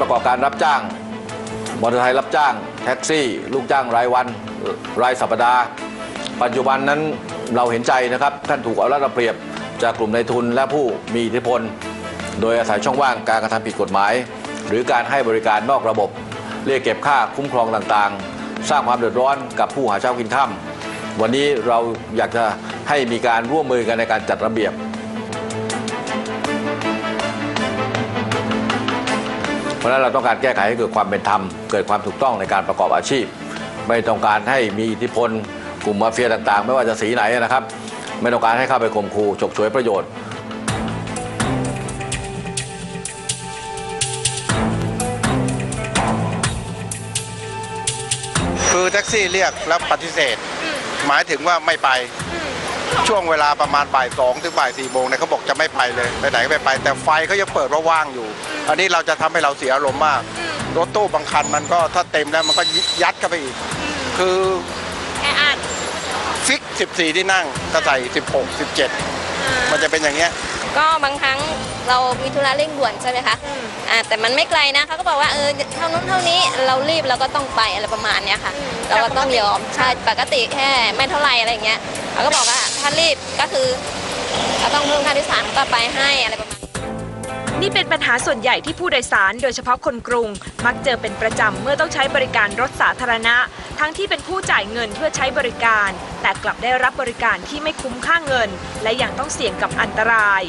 ประกอบการรับจ้าง มอเตอร์ไซค์รับจ้าง แท็กซี่ ลูกจ้างรายวัน รายสัปดาห์ ปัจจุบันนั้นเราเห็นใจนะครับท่านถูกเอารัดเอาเปรียบจากกลุ่มนายทุนและผู้มีอิทธิพล โดยอาศัยช่องว่างการกระทำผิดกฎหมาย หรือการให้บริการนอกระบบ เรียกเก็บค่าคุ้มครองต่างๆ สร้างความเดือดร้อนกับผู้หาเช้ากินค่ำวันนี้เราอยากจะให้มีการร่วมมือกันในการจัดระเบียบะฉะนั้นเราต้องการแก้ไขให้เกิดความเป็นธรรม เกิดความถูกต้องในการประกอบอาชีพ ไม่ต้องการให้มีอิทธิพล กลุ่มมาเฟียต่างๆ ไม่ว่าจะสีไหนนะครับ ไม่ต้องการให้เข้าไปข่มขู่ฉกฉวยประโยชน์คือแท็กซี่เรียกแล้วปฏิเสธ หมายถึงว่าไม่ไป ช่วงเวลาประมาณบ่ายสองถึงบ่ายสี่โมงเนี่ยเขาบอกจะไม่ไปเลยไปไหนก็ไม่ไป แต่ไฟเขายังเปิดว่าว่างอยู่ อันนี้เราจะทำให้เราเสียอารมณ์มากรถตู้บางคันมันก็ถ้าเต็มแล้วมันก็ยัดเข้าไปอีก คือแออัดฟิก 14 ที่นั่งก็ใส่ 16 17 มันจะเป็นอย่างเงี้ยก็บางครั้งเรามีธุระเร่งด่วนใช่ไหมคะอ่าแต่มันไม่ไกลนะเขาก็บอกว่าเออเท่านู้นเท่านี้เรารีบเราก็ต้องไปอะไรประมาณเนี้ยค่ะ เราก็ต้องยอมใช่ปกติแค่ไม่เท่าไหร่อะไรอย่างเงี้ยเขาก็บอกว่า ถ้ารีบก็คือเราต้องเพิ่มค่าโดยสารก็ไปให้อะไรประมาณนี่เป็นปัญหาส่วนใหญ่ที่ผู้โดยสาร โดยเฉพาะคนกรุง มักเจอเป็นประจำเมื่อต้องใช้บริการรถสาธารณะ ทั้งที่เป็นผู้จ่ายเงินเพื่อใช้บริการ แต่กลับได้รับบริการที่ไม่คุ้มค่าเงิน และยังต้องเสี่ยงกับอันตราย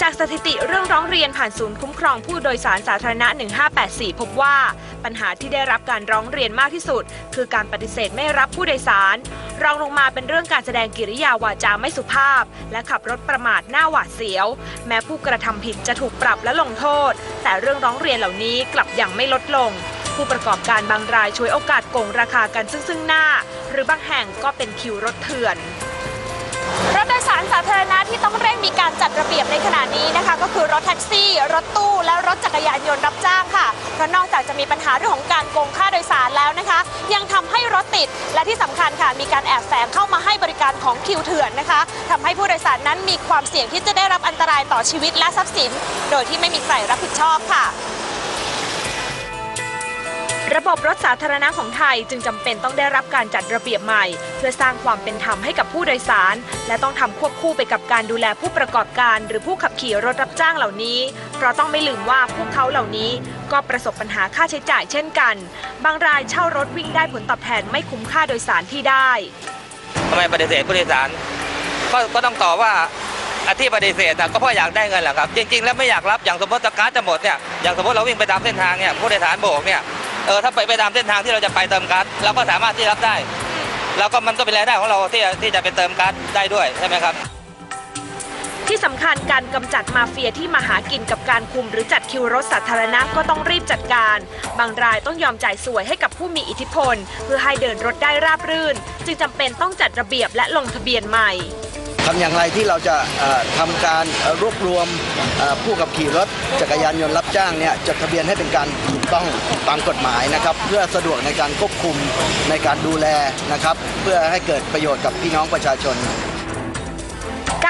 จากสถิติเรื่องร้องเรียนผ่านศูนย์คุ้มครองผู้โดยสารสาธารณะ 1584 พบว่า ปัญหาที่ได้รับการร้องเรียนมากที่สุด คือการปฏิเสธไม่รับผู้โดยสาร รองลงมาเป็นเรื่องการแสดงกิริยาวาจาไม่สุภาพ และขับรถประมาทหน้าหวาดเสียว แม้ผู้กระทำผิดจะถูกปรับและลงโทษ แต่เรื่องร้องเรียนเหล่านี้กลับยังไม่ลดลง ผู้ประกอบการบางรายช่วยโอกาสโกงราคากันซึ่งซึ่งหน้า หรือบางแห่งก็เป็นคิวรถเถื่อนรถโดยสารสาธารณะที่ รถแท็กซี่ รถตู้ และรถจักรยานยนต์รับจ้างค่ะเพราะนอกจากจะมีปัญหาเรื่องของการโกงค่าโดยสารแล้วนะคะ ยังทำให้รถติดและที่สำคัญค่ะ มีการแอบแฝงเข้ามาให้บริการของคิวเถื่อนนะคะทำให้ผู้โดยสารนั้นมีความเสี่ยงที่จะได้รับอันตรายต่อชีวิตและทรัพย์สิน โดยที่ไม่มีใครรับผิดชอบค่ะ ระบบรถสาธารณะของไทยจึงจำเป็นต้องได้รับการจัดระเบียบใหม่ เพื่อสร้างความเป็นธรรมให้กับผู้โดยสาร และต้องทำควบคู่ไปกับการดูแลผู้ประกอบการ หรือผู้ขับขี่รถรับจ้างเหล่านี้ เพราะต้องไม่ลืมว่าพวกเขาเหล่านี้ ก็ประสบปัญหาค่าใช้จ่ายเช่นกัน บางรายเช่ารถวิ่งได้ผลตอบแทนไม่คุ้มค่าโดยสารที่ได้ทำไมปฏิเสธผู้โดยสารก็ก็ต้องตอบว่าอาที่ปฏิเสธก็เพราะอยากได้เงินแหละครับ จริง ๆ แล้วไม่อยากรับอย่างสมมติสการ์ดจะหมดเนี่ยอย่างสมมติเราวิ่งไปตามเส้นทางเนี่ยผู้โดยสารโบกเนี่ย เออถ้าไปไปตามเส้นทางที่เราจะไปเติมก๊าร์ดเราก็สามารถที่รับได้ แล้วก็มันก็เป็นรายได้ของเราที่ที่จะไปเติมก๊าร์ดได้ด้วยใช่ไหมครับ ที่สำคัญการกำจัดมาเฟียที่มาหากินกับการคุมหรือจัดคิวรถสาธารณะก็ต้องรีบจัดการ บางรายต้องยอมจ่ายสวยให้กับผู้มีอิทธิพล เพื่อให้เดินรถได้ราบรื่น จึงจำเป็นต้องจัดระเบียบและลงทะเบียนใหม่ ทำอย่างไรที่เราจะเอ่อทำการรวบรวมผู้ขับขี่รถจักรยานยนต์รับจ้างเนี่ยจดทะเบียนให้เป็นการถูกต้องตามกฎหมายนะครับ เพื่อสะดวกในการควบคุมในการดูแลนะครับ เพื่อให้เกิดประโยชน์กับพี่น้องประชาชน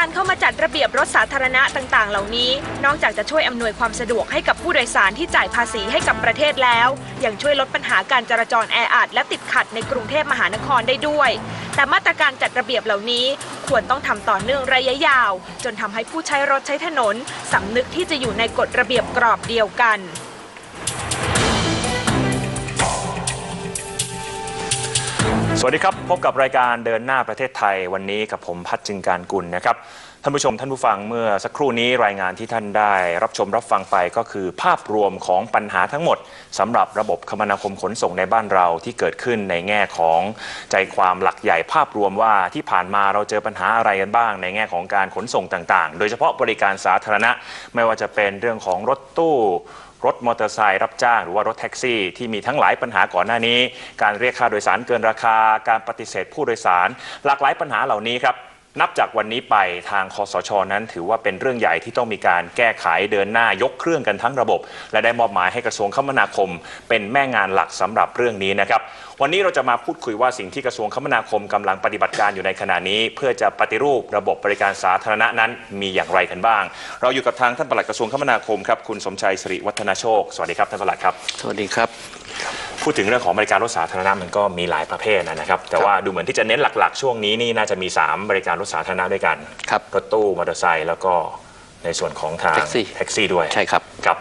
การเข้ามาจัดระเบียบรถสาธารณะต่าง ๆ เหล่านี้ นอกจากจะช่วยอำนวยความสะดวกให้กับผู้โดยสารที่จ่ายภาษีให้กับประเทศแล้ว ยังช่วยลดปัญหาการจราจรแออัดและติดขัดในกรุงเทพมหานครได้ด้วย แต่มาตรการจัดระเบียบเหล่านี้ควรต้องทำต่อเนื่องระยะยาว จนทำให้ผู้ใช้รถใช้ถนนสำนึกที่จะอยู่ในกฎระเบียบกรอบเดียวกันสวัสดีครับ พบกับรายการเดินหน้าประเทศไทยวันนี้กับผมพัฒจึงการกุลนะครับท่านผู้ชมท่านผู้ฟังเมื่อสักครู่นี้รายงานที่ท่านได้ รับชมรับฟังไปก็คือภาพรวมของปัญหาทั้งหมดสำหรับระบบคมนาคมขนส่งในบ้านเราที่เกิดขึ้นในแง่ของใจความหลักใหญ่ภาพรวมว่าที่ผ่านมาเราเจอปัญหาอะไรกันบ้าง ในแง่ของการขนส่งต่างๆ โดยเฉพาะบริการสาธารณะ ไม่ว่าจะเป็นเรื่องของรถตู้รถมอเตอร์ไซค์รับจ้างหรือว่ารถแท็กซี่ที่มีทั้งหลายปัญหาก่อนหน้านี้ การเรียกค่าโดยสารเกินราคาการปฏิเสธผู้โดยสาร หลากหลายปัญหาเหล่านี้ครับนับจากวันนี้ไปทางคอสชนั้นถือว่าเป็นเรื่องใหญ่ที่ต้องมีการแก้ไขเดินหน้ายกเครื่องกันทั้งระบบ และได้มอบหมายให้กระทรวงคมนาคม เป็นแม่งานหลักสำหรับเรื่องนี้นะครับวันนี้เราจะมาพูดคุยว่าสิ่งที่กระทรวงคมนาคมกำลังปฏิบัติการอยู่ในขณะนี้ เพื่อจะปฏิรูประบบบริการสาธารณะนั้นมีอย่างไรกันบ้าง เราอยู่กับทางท่านปลัดกระทรวงคมนาคมครับคุณสมชัยสิริวัฒนาโชค สวัสดีครับท่านปลัดครับ สวัสดีครับ พูดถึงเรื่องของบริการรถสาธารณะมันก็มีหลายประเภทนะครับ แต่ว่าดูเหมือนที่จะเน้นหลักๆ ช่วงนี้นี่น่าจะมี 3 บริการรถสาธารณะด้วยกันครับรถตู้มอเตอร์ไซค์แล้วก็ในส่วนของทางแท็กซี่แท็กซี่ด้วยใช่ครับครับ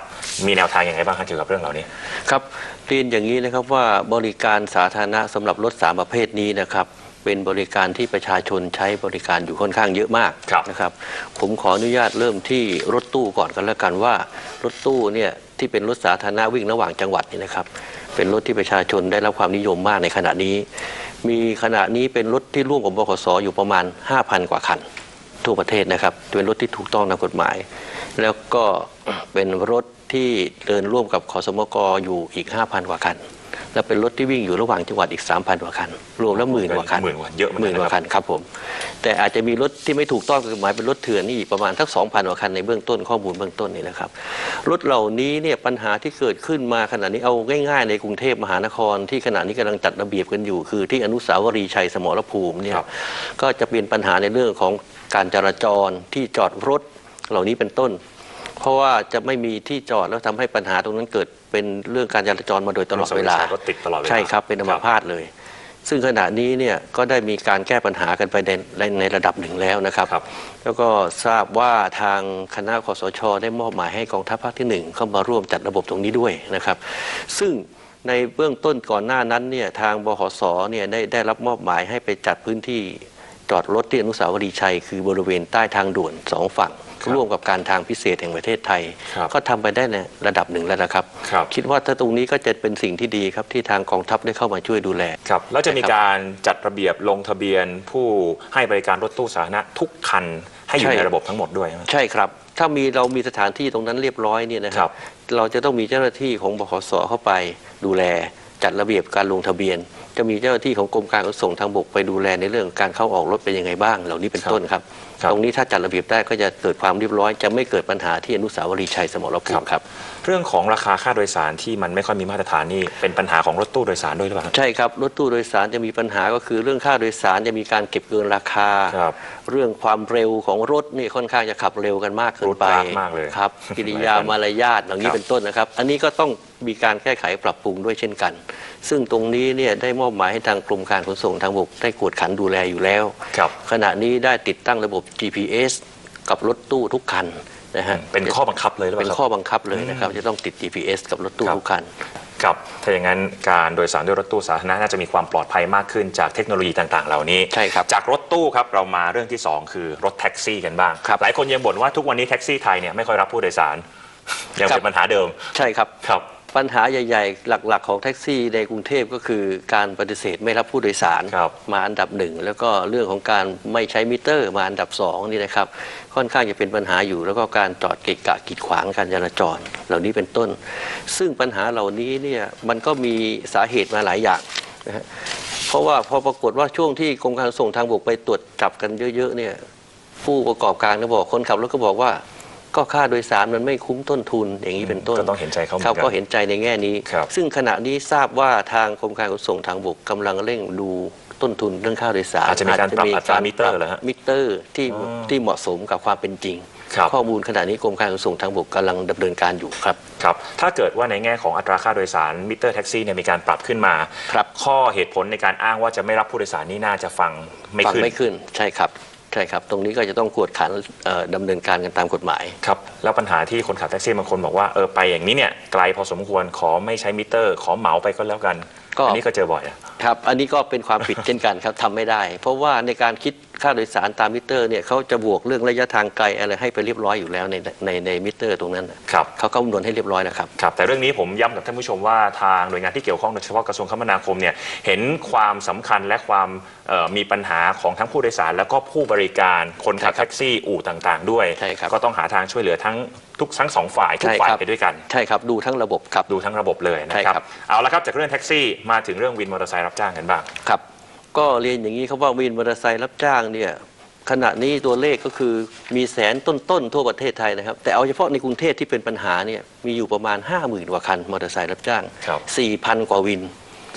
มีแนวทางยังไงบ้างครับเกี่ยวกับเรื่องเหล่านี้ครับเรียนอย่างนี้นะครับว่าบริการสาธารณะสำหรับรถสามประเภทนี้นะครับเป็นบริการที่ประชาชนใช้บริการอยู่ค่อนข้างเยอะมากครับนะครับผมขออนุญาตเริ่มที่รถตู้ก่อนกันแล้วกันว่า รถตู้เนี่ยที่เป็นรถสาธารณะวิ่งระหว่างจังหวัดนี่นะครับ เป็นรถที่ประชาชนได้รับความนิยมมากในขณะนี้ มีขณะนี้เป็นรถที่ร่วมกับบขสอยู่ประมาณ 5,000 กว่าคัน ทั่วประเทศนะครับเป็นรถที่ถูกต้องตามกฎหมาย แล้วก็เป็นรถที่เดินร่วมกับขอสมกอยู่อีก 5,000 กว่าคัน และเป็นรถที่วิ่งอยู่ระหว่างจังหวัดอีก 3,000กว่าคัน รวมแล้วหมื่นกว่าคันหมื่นกว่าเยอะเหมือนหกันมื่นกว่านะครับคันครับผมแต่อาจจะมีรถที่ไม่ถูกต้องตามกฎหมายเป็นรถเถื่อนนี่อีกประมาณสัก2,000กว่าคันในเบื้องต้นข้อมูลเบื้องต้นนี่นะครับรถเหล่านี้เนี่ยปัญหาที่เกิดขึ้นมาขณะนี้เอาง่ายๆ ในกรุงเทพมหานคร ที่ขณะนี้กำลังจัดระเบียบกันอยู่ คือที่อนุสาวรีย์ชัยสมรภูมิเนี่ยครับก็จะเป็นปัญหาในเรื่องของการจราจรที่จอดรถเหล่านี้เป็นต้น เพราะว่าจะไม่มีที่จอดแล้วทำให้ปัญหาตรงนั้นเกิดเป็นเรื่องการจราจรมาโดยตลอดเวลารถติดตลอดเวลาใช่ครับเป็นอัมพาตเลย ซึ่งขณะนี้เนี่ยก็ได้มีการแก้ปัญหากันไปในในในระดับหนึ่งแล้วนะครับครับแล้วก็ทราบว่าทางคณะคอสช ได้มอบหมายให้กองทัพภาคที่หนึ่งเข้ามาร่วมจัดระบบตรงนี้ด้วยนะครับ ซึ่งในเบื้องต้นก่อนหน้านั้นเนี่ยทางบขสเนี่ยได้ได้รับมอบหมายให้ไปจัดพื้นที่จอดรถที่อนุสาวรีย์ชัย คือบริเวณใต้ทางด่วนสองฝั่ง ร่วมกับการทางพิเศษแห่งประเทศไทย ครับก็ทำไปได้ในระดับหนึ่งแล้วนะครับ ครับ คิดว่าถ้าตรงนี้ก็จะเป็นสิ่งที่ดีครับที่ทางกองทัพได้เข้ามาช่วยดูแล ครับแล้วจะมีการจัดระเบียบลงทะเบียนผู้ให้บริการรถตู้สาธารณะทุกคันให้อยู่ใช่ ในระบบทั้งหมดด้วยใช่ไหม ใช่ครับ ถ้ามีเรามีสถานที่ตรงนั้นเรียบร้อยเนี่ยนะคครัรับ บ เราจะต้องมีเจ้าหน้าที่ของบขสเข้าไปดูแลจัดระเบียบการลงทะเบียน จะมีเจ้าหน้าที่ของกรมการขนส่งทางบกไปดูแลในเรื่องการเข้าออกรถเป็นยังไงบ้าง เหล่านี้เป็นต้นครับครับ ตรงนี้ถ้าจัดระเบียบได้ก็จะเกิดความเรียบร้อย จะไม่เกิดปัญหาที่อนุสาวรีย์ชัยสมรภูมิครับเรื่องของราคาค่าโดยสารที่มันไม่ค่อยมีมาตรฐานนี่เป็นปัญหาของรถตู้โดยสารด้วยหรือเปล่าครับใช่ครับรถตู้โดยสารจะมีปัญหาก็คือเรื่องค่าโดยสารจะมีการเก็บเกินราคาครับเรื่องความเร็วของรถนี่ค่อนข้างจะขับเร็วกันมากเกินไปรูทรากมากเลยครับกิริยามารยาทเหล่านี้ครับเป็นต้นนะครับ อันนี้ก็ต้องมีการแก้ไขปรับปรุงด้วยเช่นกัน ซึ่งตรงนี้เนี่ยได้มอบหมายให้ทางกรมการขนส่งทางบกได้กวดขันดูแลอยู่แล้ว ครับ ขณะนี้ได้ติดตั้งระบบ GPS กับรถตู้ทุกคันนะฮะเป็นข้อบังคับเลยหรือเปเป็นล่าครับ ข้อบังคับเลยนะครับ จะต้องติด GPS กับรถตู้ครับ ทุกคัน ครับ ถ้าอย่างนั้นการโดยสารด้วยรถตู้สาธารณะน่าจะมีความปลอดภัยมากขึ้นจากเทคโนโลยีต่าง ๆ เหล่านี้ ใช่ครับจากรถตู้ครับเรามาเรื่องที่สองคือรถแท็กซี่กันบ้าง ครับ หลายคนยังบ่นว่าทุกวันนี้แท็กซี่ไทยเนี่ยไม่ค่อยรับผู้โดยสาร ยังครัเป็นบปัญหาเดิม ใช่ครับ ครับ ปัญหาใหญ่ ๆ หลัก ๆ ของแท็กซี่ในกรุงเทพก็คือการปฏิเสธไม่รับผู้โดยสารครับมาอันดับหนึ่งแล้วก็เรื่องของการไม่ใช้มิเตอร์ มาอันดับสองนี่นะครับ ค่อนข้างจะเป็นปัญหาอยู่ แล้วก็การจอดเกะกะกีดขวางการจราจร เหล่านี้เป็นต้น ซึ่งปัญหาเหล่านี้เนี่ยมันก็มีสาเหตุมาหลายอย่างนะฮะเพราะว่าพอปรากฏว่าช่วงที่กรมการขนส่งทางบกไปตรวจจับกันเยอะๆเนี่ยผู้ประกอบการก็บอกคนขับรถก็บอกว่า ก็ค่าโดยสารมันไม่คุ้มต้นทุนอย่างนี้เป็นต้นก็ต้องเห็นใจเขาเหมือนครับกันก็เห็นใจในแง่นี้ครับซึ่งขณะนี้ทราบว่าทางกรมการขนส่งทางบกกำลังเร่งดูต้นทุนเรื่องค่าโดยสารอาจจะมีการปรับอัตรามิเตอร์เหรอฮะมิเตอร์ที่อ๋อที่เหมาะสมกับความเป็นจริงครับข้อมูลขณะนี้กรมการขนส่งทางบกกำลังดำเนินการอยู่ครับครับ ถ้าเกิดว่าในแง่ของอัตราค่าโดยสารมิเตอร์แท็กซี่เนี่ยมีการปรับขึ้นมาครับข้อเหตุผลในการอ้างว่าจะไม่รับผู้โดยสารนี่น่าจะฟังไม่ฟังขึ้นไม่ขึ้นใช่ครับ ใช่ครับ ตรงนี้ก็จะต้องกวดขันเอ่อดำเนินการกันตามกฎหมายครับแล้วปัญหาที่คนขับแท็กซี่บางคนบอกว่าเออไปอย่างนี้เนี่ยไกลพอสมควรขอไม่ใช้มิเตอร์ ขอเหมาไปก็แล้วกัน ก็อันนี้ก็เจอบ่อยอะครับ อันนี้ก็เป็นความผิดเช่นกันครับทำไม่ได้ เพราะว่าในการคิดค่าโดยสารตามมิเตอร์เนี่ยเขาจะบวกเรื่องระยะทางไกลอะไรให้ไปเรียบร้อยอยู่แล้วในในในมิเตอร์ตรงนั้นน่ะครับเขาคำนวณให้เรียบร้อยนะครับครับแต่เรื่องนี้ผมย้ำกับท่านผู้ชมว่าทางหน่วยงานที่เกี่ยวข้องโดยเฉพาะกระทรวงคมนาคมเนี่ยเห็นความสำคัญและความเอ่อมีปัญหาของทั้งผู้โดยสาร แล้วก็ผู้บริการคนขับใช่ครับแท็กซี่อู่ต่าง ๆ ด้วยใช่ครับก็ต้องหาทางช่วยเหลือทั้ง ทุกทั้งสองฝ่ายทุกใช่ฝ่ายครับไปด้วยกันใช่ครับดูทั้งระบบครับดูทั้งระบบเลยนะใช่คครัรับบเอาละครับจากเรื่องแท็กซี่มาถึงเรื่องวินมอเตอร์ไซค์รับจ้างกันบ้างครับ ก็เรียนอย่างนี้ครับว่าวินมอเตอร์ไซค์รับจ้างเนี่ยขณะนี้ตัวเลขก็คือมีแสนต้นๆทั่วประเทศไทยนะครับ แต่เอาเฉพาะในกรุงเทพที่เป็นปัญหาเนี่ยมีอยู่ประมาณ 50,000กว่าคันมอเตอร์ไซค์รับจ้างครับ4,000 กว่าวิน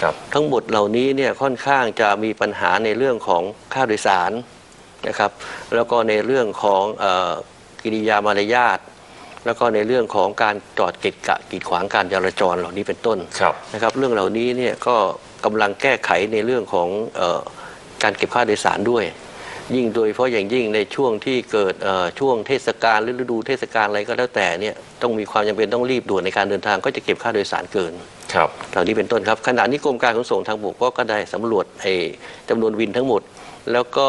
ครับทั้งหมดเหล่านี้เนี่ยค่อนข้างจะมีปัญหาในเรื่องของค่าโดยสารนะครับ แล้วก็ในเรื่องของเออกิริยามารยาท แล้วก็ในเรื่องของการจอดเกะกะกีดขวางการจราจรเหล่านี้เป็นต้นครับนะครับ เรื่องเหล่านี้เนี่ยก็กำลังแก้ไขในเรื่องของเออการเก็บค่าโดยสารด้วย ยิ่งโดยเฉพาะอย่างยิ่งในช่วงที่เกิดเอ่อช่วงเทศกาลหรือฤดูเทศกาลอะไรก็แล้วแต่เนี่ยต้องมีความจำเป็นต้องรีบด่วนในการเดินทางก็จะเก็บค่าโดยสารเกินครับเหล่านี้เป็นต้นครับขณะนี้กรมการขนส่งทางบกก็ได้สำรวจไอ้จำนวนวินทั้งหมด แล้วก็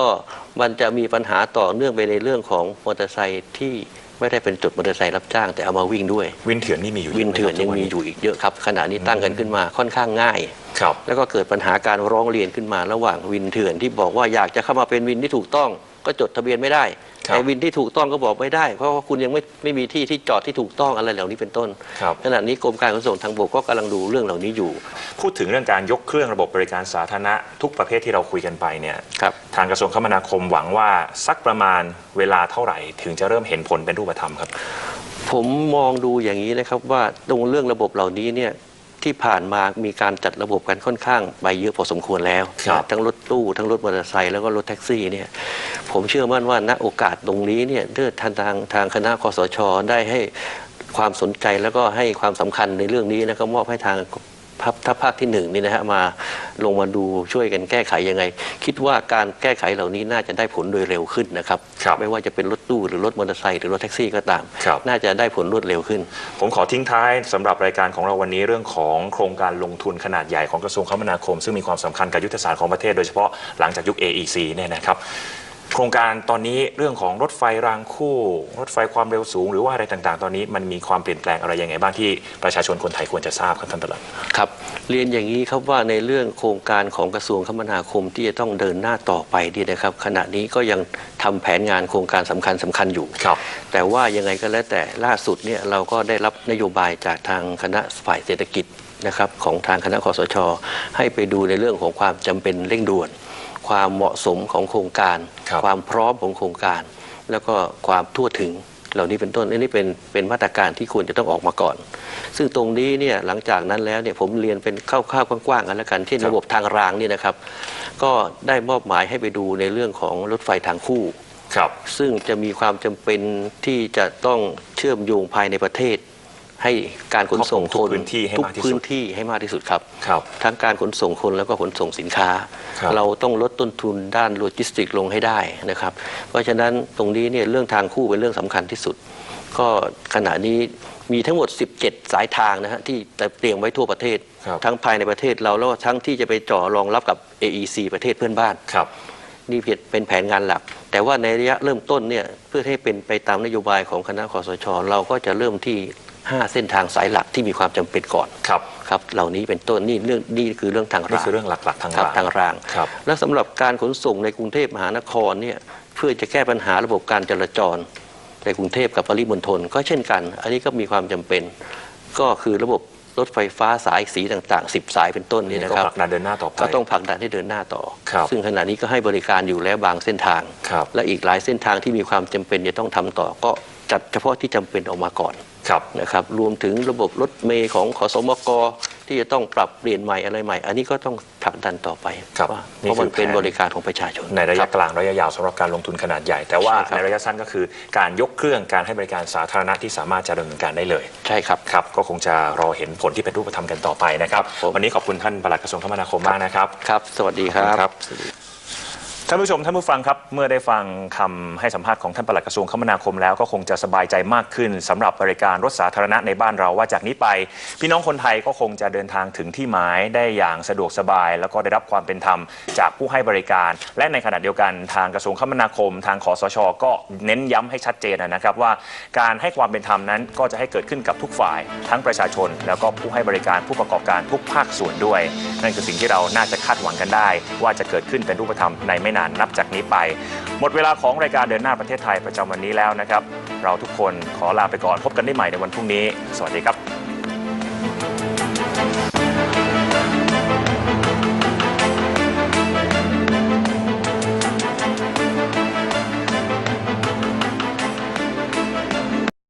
มันจะมีปัญหาต่อเนื่องไปในเรื่องของมอเตอร์ไซค์ที่ ไม่ได้เป็นจดมอเตอร์ไซค์รับจ้างแต่เอามาวิ่งด้วย วินเถื่อนนี่มีอยู่วินเถื่อนยังมีอยู่อีกเยอะครับขณะนี้ตั้งกันขึ้นมาค่อนข้างง่ายครับแล้วก็เกิดปัญหาการร้องเรียนขึ้นมาระหว่างวินเถื่อนที่บอกว่าอยากจะเข้ามาเป็นวินที่ถูกต้อง ก็จดทะเบียนไม่ได้ครับแต่วินที่ถูกต้องก็บอกไม่ได้ เพราะว่าคุณยังไม่ไม่มีที่ที่จอดที่ถูกต้องอะไรเหล่านี้เป็นต้นครับ ขณะนี้กรมการขนส่งทางบกก็กำลังดูเรื่องเหล่านี้อยู่พูดถึงเรื่องการยกเครื่องระบบบริการสาธารณะทุกประเภทที่เราคุยกันไปเนี่ยครับ ทางกระทรวงคมนาคมหวังว่าสักประมาณเวลาเท่าไหร่ ถึงจะเริ่มเห็นผลเป็นรูปธรรมครับ ผมมองดูอย่างนี้นะครับว่าตรงเรื่องระบบเหล่านี้เนี่ยที่ผ่านมามีการจัดระบบกันค่อนข้างไปเยอะพอสมควรแล้วครับ นะทั้งรถตู้ทั้งรถมอเตอร์ไซค์แล้วก็รถแท็กซี่เนี่ย ผมเชื่อมั่นว่าณโอกาสตรงนี้เนี่ยเมื่อทางทางทางคณะคอสชได้ให้ความสนใจแล้วก็ให้ความสำคัญในเรื่องนี้นะครับมอบให้ทางภาคถ้าภาคที่หนึ่งนี่นะฮะมาลงมาดูช่วยกันแก้ไขยังไง คิดว่าการแก้ไขเหล่านี้น่าจะได้ผลโดยเร็วขึ้นนะครับครับไม่ว่าจะเป็นรถตู้หรือรถมอเตอร์ไซค์หรือรถแท็กซี่ก็ตามครับน่าจะได้ผลรวดเร็วขึ้น ผมขอทิ้งท้ายสำหรับรายการของเราวันนี้เรื่องของโครงการลงทุนขนาดใหญ่ของกระทรวงคมนาคม ซึ่งมีความสำคัญกับยุทธศาสตร์ของประเทศโดยเฉพาะหลังจากยุค AEC เนี่ยนะครับ โครงการตอนนี้เรื่องของรถไฟรางคู่ รถไฟความเร็วสูง หรือว่าอะไรต่างๆ ตอนนี้มันมีความเปลี่ยนแปลงอะไรยังไงบ้างที่ประชาชนคนไทยควรจะทราบครับท่านตลัดครับ เรียนอย่างนี้ครับว่าในเรื่องโครงการของกระทรวงคมนาคมที่จะต้องเดินหน้าต่อไปนี่นะครับ ขณะนี้ก็ยังทำแผนงานโครงการสำคัญสคัญๆอยู่ครับแต่ว่ายังไงก็แล้วแต่ล่าสุดเนี่ยเราก็ได้รับนโยบายจากทางคณะฝ่ายเศรษฐกิจนะครับของทางคณะคอสช ให้ไปดูในเรื่องของความจำเป็นเร่งด่วน ความเหมาะสมของโครงการ ครับ ความพร้อมของโครงการ แล้วก็ความทั่วถึงเหล่านี้เป็นต้นอันนี้เป็นเป็นมาตรการที่ควรจะต้องออกมาก่อน ซึ่งตรงนี้เนี่ยหลังจากนั้นแล้วเนี่ยผมเรียนเป็นคร่าวๆกว้างๆกันแล้วกันเช่นครับระบบทางรางเนี่ยนะครับ ก็ได้มอบหมายให้ไปดูในเรื่องของรถไฟทางคู่ ครับ ซึ่งจะมีความจำเป็นที่จะต้องเชื่อมโยงภายในประเทศ ให้การขนส่งครอบคลุมทุกคนพื้นที่ให้ทุกมากที่สุดพื้นที่ให้มากที่สุดครับครับ ทั้งการขนส่งคนแล้วก็ขนส่งสินค้าครับเราต้องลดต้นทุนด้านโลจิสติกลงให้ได้นะครับ เพราะฉะนั้นตรงนี้เนี่ยเรื่องทางคู่เป็นเรื่องสำคัญที่สุด ก็ขณะนี้มีทั้งหมด 17 สายทางนะฮะที่เตรียมไว้ทั่วประเทศครับทั้งภายในประเทศเราแล้วก็ทั้งที่จะไปจ่อรองรับกับ AEC ประเทศเพื่อนบ้านครับนี่เป็นแผนงานหลัก แต่ว่าในระยะเริ่มต้นเนี่ยเพื่อให้เป็นไปตามนโยบายของคณะคอสช เราก็จะเริ่มที่ 5 เส้นทางสายหลักที่มีความจำเป็นก่อนครับครับเหล่านี้เป็นต้นนี่เรื่องนี่คือเรื่องทางนี่รางคือเรื่องหลักๆทางครับรางทางรางครับและสำหรับการขนส่งในกรุงเทพมหานครเนี่ยเพื่อจะแก้ปัญหาระบบการจราจร ในกรุงเทพกับปริมณฑลก็เช่นกัน อันนี้ก็มีความจำเป็น ก็คือระบบรถไฟฟ้าสายสีต่างๆ 10 สายเป็นต้นนี่นะก็ครับผลักดันเดินหน้าต่อไปก็ต้องผลักดันให้เดินหน้าต่อครับซึ่งขณะนี้ก็ให้บริการอยู่แล้วบางเส้นทางครับและอีกหลายเส้นทางที่มีความจำเป็นจะต้องทำต่อ ก็จัดเฉพาะที่จำเป็นออกมาก่อน ครับ นะครับรวมถึงระบบรถเมย์ของขอสมกที่จะต้องปรับเปลี่ยนใหม่อะไรใหม่ อันนี้ก็ต้องผลักดันต่อไปครับว่านี่เพราะมันคือเป็นแผน บริการของประชาชนในระคยะบ กลางระยะยาวสำหรับการลงทุนขนาดใหญ่ แต่ว่าใช่ครับ ในระยะสั้นก็คือการยกเครื่องการให้บริการสาธารณะที่สามารถจะดำเนินการได้เลย ใช่ครับ ครับ ก็คงจะรอเห็นผลที่เป็นรูปธรรมกันต่อไปนะครับ ผม วันนี้ขอบคุณท่านปลัดกระทรวงคมนาคมมากนะครับ ครับ สวัสดีครับ ท่านผู้ชมท่านผู้ฟังครับเมื่อได้ฟังคำให้สัมภาษณ์ของท่านปลัดกระทรวงคมนาคมแล้วก็คงจะสบายใจมากขึ้นสำหรับบริการรถสาธารณะในบ้านเราว่าจากนี้ไป พี่น้องคนไทยก็คงจะเดินทางถึงที่หมายได้อย่างสะดวกสบาย แล้วก็ได้รับความเป็นธรรมจากผู้ให้บริการ และในขณะเดียวกันทางกระทรวงคมนาคม ทางคอสช ก็เน้นย้ำให้ชัดเจนนะครับว่า การให้ความเป็นธรรมนั้นก็จะให้เกิดขึ้นกับทุกฝ่าย ทั้งประชาชน แล้วก็ผู้ให้บริการผู้ประกอบการทุกภาคส่วนด้วยนั่นคือสิ่งที่เราน่าจะคาดหวังกันได้ ว่าจะเกิดขึ้นเป็นรูปธรรมในไม่นานนับจากนี้ไป หมดเวลาของรายการเดินหน้าประเทศไทยประจำวันนี้แล้วนะครับ เราทุกคนขอลาไปก่อนพบกันได้ใหม่ในวันพรุ่งนี้ สวัสดีครับ